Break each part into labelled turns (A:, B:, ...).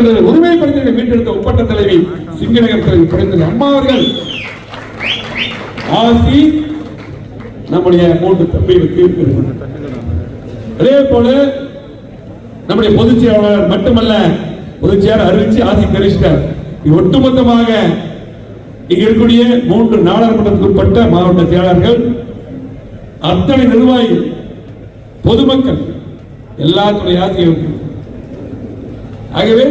A: தனது உரிமை படுத்தி மீட்டெடுத்த ஒப்பற்ற தலைவி சிங்கநகர் தலைவி புரிந்த அம்மா அவர்கள் ஆசி நம்முடைய மூன்று தம்பிகளுக்கு இருக்கிறது. அதே போல நம்முடைய பொதுச் செயலாளர் மட்டுமல்ல பொதுச் செயலாளர் அறிவிச்சு ஆசி தெரிவிச்சிட்டார் இது ஒட்டுமொத்தமாக இங்க இருக்கக்கூடிய மூன்று நாடாளுமன்றத்துக்கு உட்பட்ட மாவட்ட செயலாளர்கள் அத்தனை நிர்வாகிகள் பொதுமக்கள் எல்லாத்துடைய ஆசிரியர்கள் ஆகவே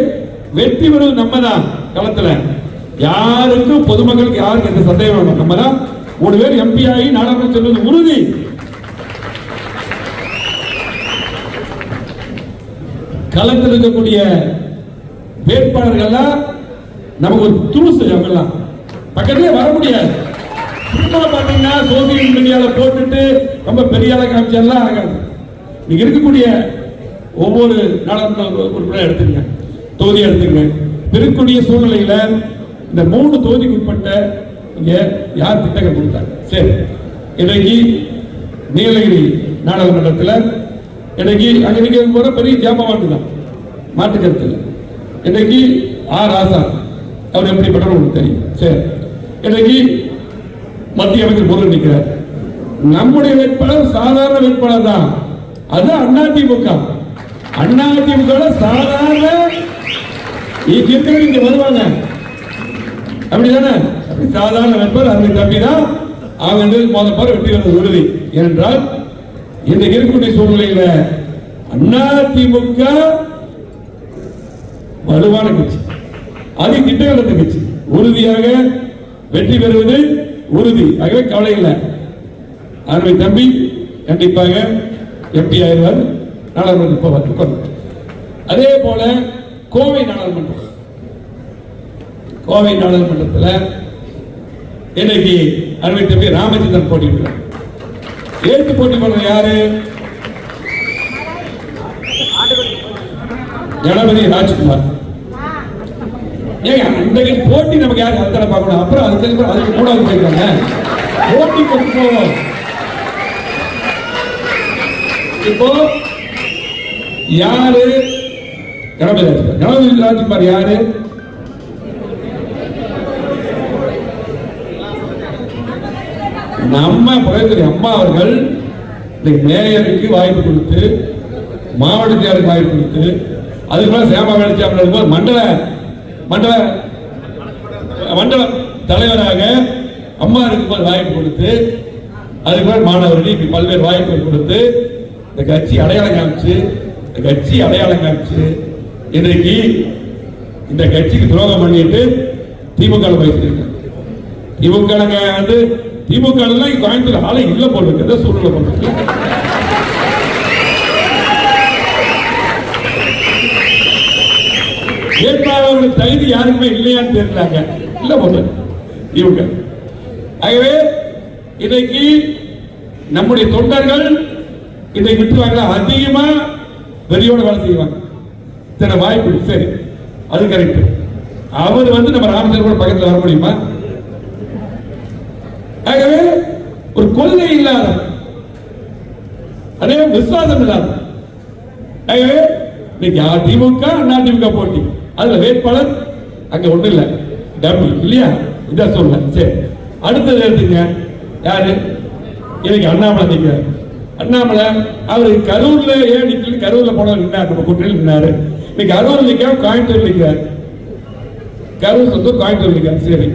A: வெற்றி பெறுவது நம்ம தான் களத்துல. யாருக்கும் பொதுமக்களுக்கு யாருக்கும் எந்த சந்தேகம் நம்ம தான் மூணு பேர் எம்பி ஆகி நாடாளுமன்றம் செல்வது உறுதி. களத்தில் இருக்கக்கூடிய வேட்பாளர்கள்லாம் நமக்கு ஒரு துருசு அவங்கெல்லாம் பக்கத்திலே வர முடியாது. சும்மா பாத்தீங்கன்னா சோசியல் மீடியால போட்டுட்டு ரொம்ப பெரிய ஆளை காமிச்செல்லாம் ஆகாது. நீங்கள் இருக்கக்கூடிய ஒவ்வொரு நாடாளுமன்ற உறுப்பினர் எடுத்துங்க தொகுதி எடுத்துங்க. இருக்கக்கூடிய சூழ்நிலையில இந்த மூணு தொகுதிக்கு உட்பட்ட இங்க யார் திட்டங்கள் கொடுத்தாங்க? சரி. இன்னைக்கு நீலகிரி நாடாளுமன்றத்தில் இன்னைக்கு அங்கே நீங்க போகிற பெரிய ஜாமான் தான். மாட்டு கருத்து இல்லை இன்னைக்கு ஆர் ராசா அவர் எப்படிப்பட்டவர் உங்களுக்கு தெரியும். சரி. இன்னைக்கு மத்திய அமைச்சர் பொருள் நிற்கிறார் நம்முடைய வேட்பாளர் சாதாரண வேட்பாளர் தான். அது அதிமுக அதிமுக சாதாரண இருக்கிறவங்க இங்க வருவாங்க. அப்படிதானே? அப்படி சாதாரண நண்பர் அருமை தம்பி தான். அவங்க என்று மோத பாரு வெற்றி பெறுவது உறுதி. ஏனென்றால் இன்றைக்கு இருக்கக்கூடிய சூழ்நிலையில அதிமுக வலுவான கட்சி. அது திட்டங்கள கட்சி. உறுதியாக வெற்றி பெறுவது உறுதி. ஆகவே கவலை இல்லை. அருமை தம்பி கண்டிப்பாக எம்பி ஆயிடுவார். நாடாளுமன்ற அதே போல கோவை நாடாளுமன்றம். கோவை நாடாளுமன்றத்தில் இன்னைக்கு அருமை தம்பி ராமச்சந்திரன் போட்டியிடுறார். ஏற்று போட்டி பண்ற யாரு? ஜனபதி ராஜ்குமார். ஏங்க இன்றைக்கு போட்டி நமக்கு யாரு அத்தனை பார்க்கணும்? அப்புறம் அதுக்கு அப்புறம் அதுக்கு மூணாவது போயிருக்காங்க போட்டி கொண்டு போவோம் இப்போ யாரு கணபதி ராஜ்குமார் கணபதி ராஜ்குமார் யாரு? நம்ம புகழ்துறை அம்மா அவர்கள் மேயருக்கு வாய்ப்பு கொடுத்து மாவட்ட வாய்ப்பு கொடுத்து அதுக்கு சேமா வேலைச்சாமல் இருக்கும்போது மண்டல மண்டல மண்டல தலைவராக அம்மா இருக்கும்போது வாய்ப்பு கொடுத்து அதுக்கு மாணவர்கள் இப்படி பல்வேறு வாய்ப்புகள் கொடுத்து இந்த கட்சி அடையாளம் காமிச்சு இந்த கட்சி அடையாளம் காமிச்சு இன்றைக்கு இந்த கட்சிக்கு துரோகம் பண்ணிட்டு திமுக வச்சிருக்காங்க திமுக வந்து திமுக கோயம்புத்தூர் ஆளை இல்ல போல இருக்கு சூழ்நிலை போல இருக்கு வேட்பாளர்களுடைய தகுதி யாருக்குமே இல்லையான்னு தெரியலாங்க இல்ல போல இவங்க. ஆகவே இன்னைக்கு நம்முடைய தொண்டர்கள் இதை விட்டுருவாங்களா? அதிகமா வெளியோட வேலை செய்வாங்க. இத்தனை வாய்ப்பு சரி அது கரெக்ட் அவர் வந்து நம்ம ராமச்சந்திர கூட பக்கத்துல வர முடியுமா? ஆகவே ஒரு கொள்கை இல்லாத அதே விசுவாசம் இல்லாத ஆகவே இன்னைக்கு அதிமுக திமுக போட்டி? அதுல வேட்பாளர் அங்க ஒண்ணு இல்ல. டபுள் இல்லையா? இதான் சொல்ல சரி. அடுத்தது எடுத்துங்க. யாரு? இன்னைக்கு அண்ணாமலை நிற்கிறார் அண்ணாமலை அவர் கரூர்ல ஏன் நிக்கல? கரூர்ல போன நின்னார். நம்ம கூட்டணியில் நின்னாரு. இன்னைக்கு கரூர் நிற்காம கோயம்புத்தூர் நிற்கிறார் கரூர் சொந்தம் கோயம்புத்தூர் நிற்கிறார் சரி.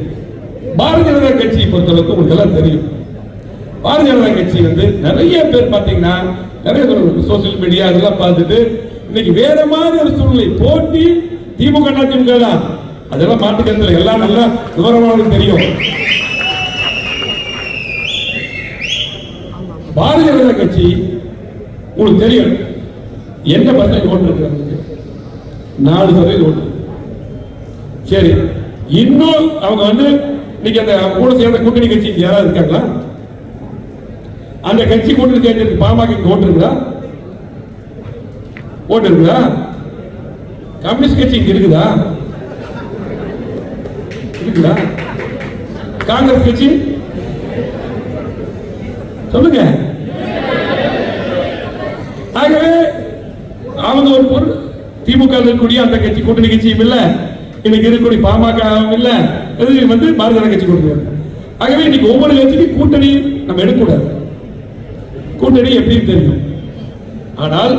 A: பாரதிய ஜனதா கட்சியை பொறுத்தளவுக்கு உங்களுக்கு எல்லாம் தெரியும். பாரதிய ஜனதா கட்சி வந்து நிறைய பேர் பார்த்தீங்கன்னா நிறைய பேர் சோசியல் மீடியா அதெல்லாம் பார்த்துட்டு இன்னைக்கு வேற மாதிரி ஒரு சூழ்நிலை. போட்டி திமுக திமுக தான். அதெல்லாம் மாட்டுக்கிறதுல எல்லாம் நல்லா விவரமானது தெரியும். பாரதிய ஜனதா கட்சி உங்களுக்கு தெரியும். என்ன பர்சன்டேஜ் ஓட்டு நாலு சதவீதம் ஓட்டு. சரி இன்னும் அவங்க வந்து இன்னைக்கு அந்த கூட சேர்ந்த கூட்டணி கட்சி யாராவது இருக்காங்களா? அந்த கட்சி கூட்டணி சேர்ந்ததுக்கு பாமக ஓட்டு இருக்குதா? ஓட்டு இருக்குதா? கம்யூனிஸ்ட் கட்சி இங்க இருக்குதா? இருக்குதா? காங்கிரஸ் கட்சி? சொல்லுங்க. ஆகவே அவங்க ஒரு பொருள் திமுக இருக்கக்கூடிய அந்த கட்சி கூட்டணி கட்சியும் இல்ல. இன்னைக்கு இருக்கக்கூடிய பாமகவும் இல்ல. இது வந்து பாரதிய ஜனதா கட்சி கூட்டணி ஆகவே இன்னைக்கு ஒவ்வொரு கட்சிக்கும் கூட்டணி நம்ம எடுக்கக்கூடாது. கூட்டணி எப்படின்னு தெரியும். ஆனால்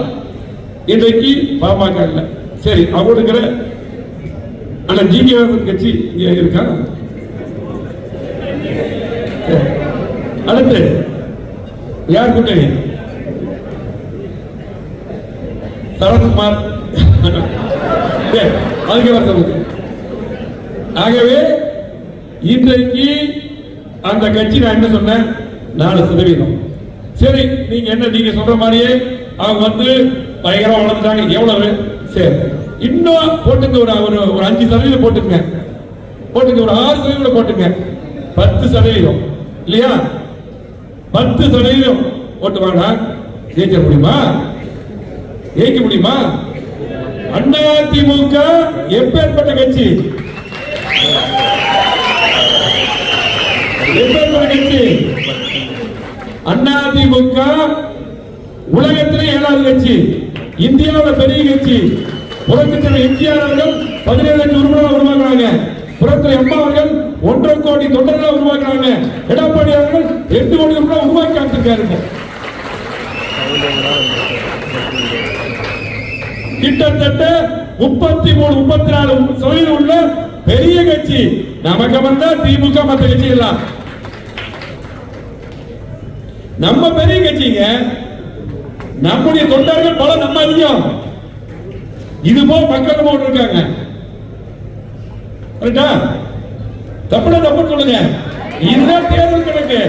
A: இன்றைக்கு பாமக இல்ல. சரி அவங்க இருக்கிற ஆனா ஜிகே கட்சி இருக்கா? அடுத்து யார் கூட்டணி? சரத்குமார் ஆகவே இன்றைக்கு அந்த கட்சி நான் என்ன சொன்னேன்? நாலு சதவீதம். சரி நீங்க என்ன நீங்க சொல்ற மாதிரியே அவங்க வந்து பயங்கரமா வளர்ந்துட்டாங்க. எவ்வளவு? சரி. இன்னும் போட்டுங்க ஒரு ஒரு ஒரு அஞ்சு சதவீதம் போட்டுங்க போட்டுங்க ஒரு ஆறு சதவீதம் போட்டுங்க பத்து சதவீதம். இல்லையா? பத்து சதவீதம் போட்டு வாங்க ஜெயிக்க முடியுமா? ஜெயிக்க முடியுமா? அண்ணா திமுக எப்பேற்பட்ட கட்சி? எப்பேற்பட்ட கட்சி? அண்ணா திமுக உலகத்திலே ஏழாவது கட்சி. இந்தியாவில் பெரிய கட்சி. புறக்கத்தில் எம்ஜிஆர் அவர்கள் பதினேழு லட்சம் உறுப்பினர் உருவாக்குறாங்க புறத்தில் அம்மா அவர்கள் ஒன்றரை கோடி தொண்டர்களை உருவாக்குறாங்க எடப்பாடி அவர்கள் எட்டு கோடி உறுப்பினர் உருவாக்கி காத்திருக்காரு கிட்டத்தட்ட முப்பத்தி மூணு முப்பத்தி நாலு தொழில் உள்ள பெரிய கட்சி. நமக்கு வந்தா திமுக மற்ற கட்சி எல்லாம் நம்ம பெரிய கட்சிங்க நம்முடைய தொண்டர்கள் பல நம்ம அதிகம். இது போல் மக்கள் போட்டு இருக்காங்க. கரெக்டா? தப்புல தப்பு சொல்லுங்க. இதுதான் தேர்தல் கணக்கு.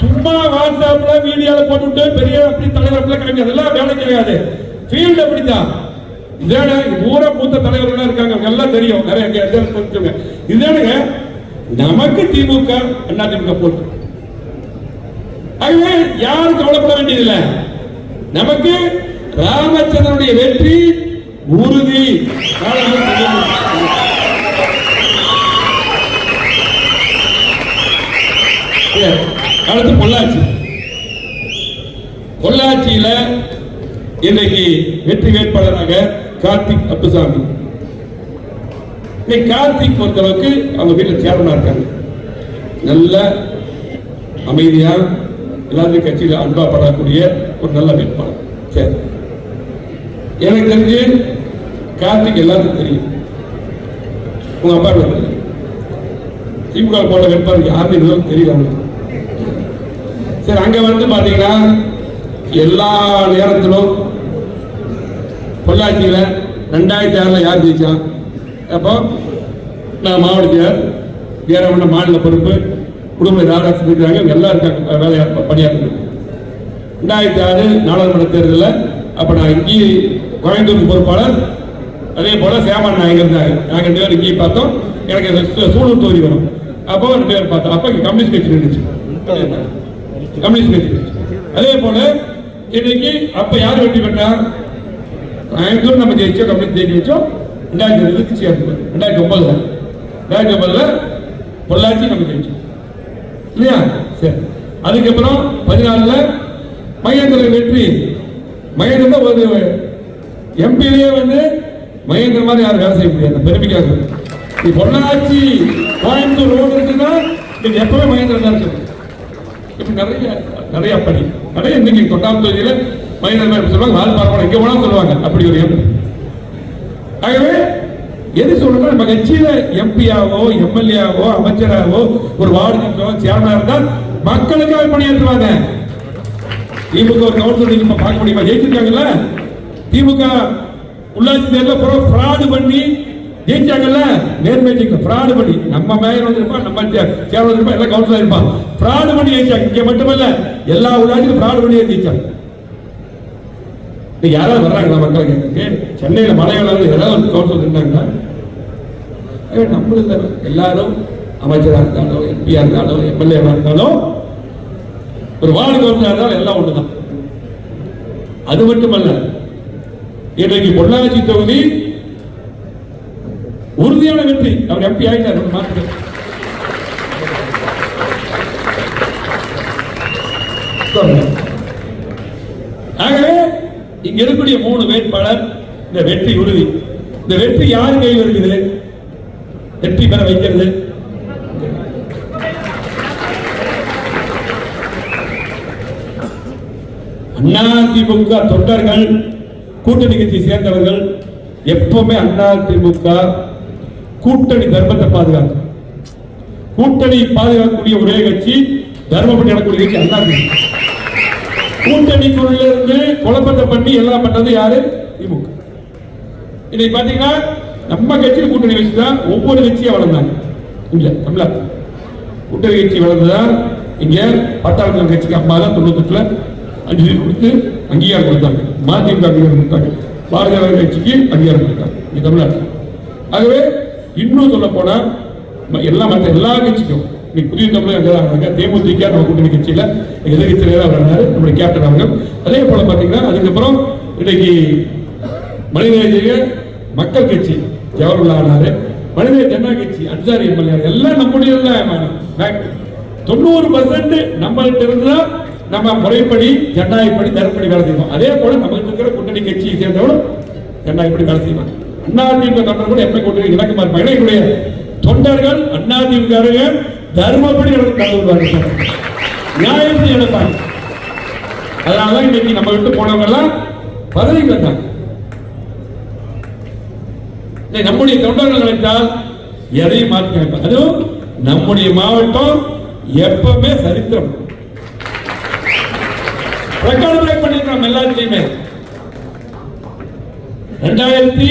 A: சும்மா வாட்ஸ்அப்ல வீடியோல போட்டுட்டு பெரிய அப்படி தலைவர் அப்படி கிடைக்காது எல்லாம் வேலை கிடையாது. ஃபீல்ட் அப்படித்தான். இதான ஊர மூத்த தலைவர்கள் இருக்காங்க எல்லாம் தெரியும். நிறைய இங்க எல்லாம் தெரிஞ்சவங்க இதானுங்க நமக்கு திமுக அண்ணா திமுக போட்டு. ஆகவே யாரும் கவலைப்பட வேண்டியதில்லை. நமக்கு ராமச்சந்திரனுடைய வெற்றி உறுதி. காலங்கள் அடுத்து பொள்ளாச்சி. பொள்ளாச்சியில இன்னைக்கு வெற்றி வேட்பாளராக கார்த்திக் அப்புசாமி. இன்னைக்கு கார்த்திக் பொறுத்தளவுக்கு அவங்க வீட்டில் சேர்மனா இருக்காங்க. நல்ல அமைதியா எல்லாத்தையும் கட்சியில் அன்பா படக்கூடிய ஒரு நல்ல வேட்பாளர். சரி. எனக்கு தெரிஞ்சு கார்த்திக் எல்லாத்துக்கும் தெரியும். உங்க அப்பா தெரியும். திமுக போட்ட வேட்பாளர் யாருன்னு இதுவரை தெரியல அவங்களுக்கு. சரி அங்க வந்து பாத்தீங்கன்னா எல்லா நேரத்திலும் பொள்ளாச்சியில் ரெண்டாயிரத்தி ஆறில் யார் ஜெயிச்சான் அப்போ நான் மாவட்ட செயலர் வீரமண்ட மாநில பொறுப்பு குடும்ப ராதாட்சி இருக்கிறாங்க இவங்க எல்லாம் இருக்காங்க வேலையா பணியாற்றுறாங்க ரெண்டாயிரத்தி ஆறு நாடாளுமன்ற தேர்தலில் அப்போ நான் இங்கே கோயம்புத்தூர் பொறுப்பாளர். அதே போல் சேமன் நான் இருந்தாங்க நாங்கள் ரெண்டு பேரும் இங்கேயும் பார்த்தோம். எனக்கு சூழல் தோறி தொகுதி வரும் அப்போ ரெண்டு பேரும் பார்த்தோம். அப்போ இங்கே கம்யூனிஸ்ட் கட்சி நின்றுச்சு கம்யூனிஸ்ட் கட்சி அதே போல இன்னைக்கு அப்ப யார் வெற்றி பெற்றா? கோயம்புத்தூர் நம்ம ஜெயிச்சோம் கம்யூனிஸ்ட் ஜெயிக்க வச்சோம் ரெண்டாயிரத்தி இருபதுக்கு சேர்ந்து ரெண்டாயிரத்தி ஒன்பதுல ரெண்டாயிரத்தி ஒன்பதுல பொள்ளாச்சி நம்ம ஜெயிச்சோம் இல்லையா சரி அதுக்கப்புறம் பதினாலுல மகேந்திர வெற்றி மகேந்திர ஒரு எம்பிலேயே வந்து மகேந்திர மாதிரி யாரும் வேலை செய்ய முடியாது பெருமைக்காக நீ பொள்ளாச்சி கோயம்புத்தூர் ரோடு இருக்குன்னா நீங்க எப்பவே மகேந்திர தான் இருக்கு இப்படி நிறைய நிறைய பணி நிறைய இன்னைக்கு தொண்டாம் தொகுதியில் மகேந்திர மாதிரி சொல்லுவாங்க? வால் பார்க்கணும் எங்க போனா சொல்லுவாங்க. அப்படி ஒரு எம்பி ஆகவே எது சொல்லணும் நம்ம கட்சியில எம்பியாவோ எம்எல்ஏவோ அமைச்சராகவோ ஒரு வார்டு சேர்மனா இருந்தால் மக்களுக்காக பணியாற்றுவாங்க. திமுக ஒரு கவுன்சிலர் நீங்க பார்க்க முடியுமா? ஜெயிச்சிருக்காங்கல்ல? திமுக உள்ளாட்சி தேர்தலில் ஃப்ராடு பண்ணி ஜெயிச்சாங்கல்ல? நேர்மை ஃப்ராடு பண்ணி. நம்ம மேயர் வந்திருப்பான் நம்ம சேர்மன் இருப்பான் எல்லாம் கவுன்சிலர் இருப்பான். ஃப்ராடு பண்ணி ஜெயிச்சாங்க. இங்கே மட்டுமல்ல எல்லா உள்ளாட்சியும் ஃப்ராடு பண்ணி ஜெயிச்சாங்க. இன்னைக்கு யாராவது வர்றாங்களா மக்களை கேட்கறதுக்கு? சென்னையில மலையாளர்கள் யாராவது கவுன்சில் கவுன்சிலர் இருந்தாங்களா நம்மளும் எல்லாரும் அமைச்சராக இருந்தாலும் எம்பியாக இருந்தாலும் எம்எல்ஏவாக இருந்தாலும் ஒரு வார்டு கவுன்சிலர் இருந்தாலும் எல்லாம் ஒண்ணுதான். அது மட்டுமல்ல இன்றைக்கு பொள்ளாச்சி தொகுதி உறுதியான வெற்றி. அவர் எம்பி ஆகிட்டார் மாற்று ஆகவே இங்க இருக்கக்கூடிய மூணு வேட்பாளர் இந்த வெற்றி உறுதி. இந்த வெற்றி யார் கையில் இருக்குது வெற்றி பெற வைக்கிறது. அதிமுக தொண்டர்கள் கூட்டணி கட்சி சேர்ந்தவர்கள் எப்பவுமே அதிமுக கூட்டணி தர்மத்தை பாதுகாக்கும். கூட்டணி பாதுகாக்கக்கூடிய ஒரே கட்சி தர்மபடி நடக்கக்கூடிய கட்சி அதிமுக கூட்டணிக்குள்ள இருந்து குழப்பத்தை பண்ணி எல்லாம் பண்ணது யாரு? திமுக. இன்னைக்கு பாத்தீங்கன்னா நம்ம கட்சியில் கூட்டணி வச்சுதான் ஒவ்வொரு கட்சியும் வளர்ந்தாங்க. இல்ல தமிழ்நாட்டில். கூட்டணி கட்சி வளர்ந்ததா? இங்க பட்டாளத்தில் கட்சிக்கு அம்மா தான் தொண்ணூத்தெட்டுல அஞ்சு சீட் கொடுத்து அங்கீகாரம் கொடுத்தாங்க. மதிமுக அங்கீகாரம் கொடுத்தாங்க. பாரதிய ஜனதா கட்சிக்கு அங்கீகாரம் கொடுத்தாங்க. இங்க தமிழ்நாட்டில். ஆகவே இன்னும் சொல்ல போனா ம- எல்லா மற்ற எல்லா கட்சிக்கும் இன்னைக்கு புதிய தமிழக தேமுதிக நம்ம கூட்டணி கட்சியில எதிர்கட்சி தலைவர் வந்தாரு நம்முடைய கேப்டன் அவர்கள். அதே போல பாத்தீங்கன்னா அதுக்கப்புறம் இன்னைக்கு மனிதநேய மக்கள் கட்சி ஜவஹர்லால் ஆனாரு மனித ஜனா கட்சி அன்சாரி எம்எல்ஏ எல்லாம் நம்முடைய தொண்ணூறு பர்சன்ட் நம்மள்கிட்ட இருந்துதான் நம்ம முறைப்படி ஜனநாயகப்படி தரப்படி வேலை செய்வோம். அதே போல நம்ம இருக்கிற கூட்டணி கட்சியை சேர்ந்தவரும் ஜனநாயகப்படி வேலை செய்வாங்க. அதிமுக தொண்டர்கள் கூட எப்ப கூட்டணி இணக்கமா இருப்பாங்க. ஏன்னா எங்களுடைய தொண்டர்கள் அதிமுக தர்மப்படி நடந்து நியாயப்படி நடப்பாங்க அதனாலதான் இன்னைக்கு நம்ம விட்டு போனவங்க எல்லாம் பதவி கட்டாங்க. நம்முடைய தொண்டர்கள் நினைத்தால் எதையும் மாற்றி அதுவும் நம்முடைய மாவட்டம் எப்பவுமே சரித்திரம். ரெக்கார்டு பிரேக் பண்ணிருக்கோம் எல்லாத்துலயுமே. ரெண்டாயிரத்தி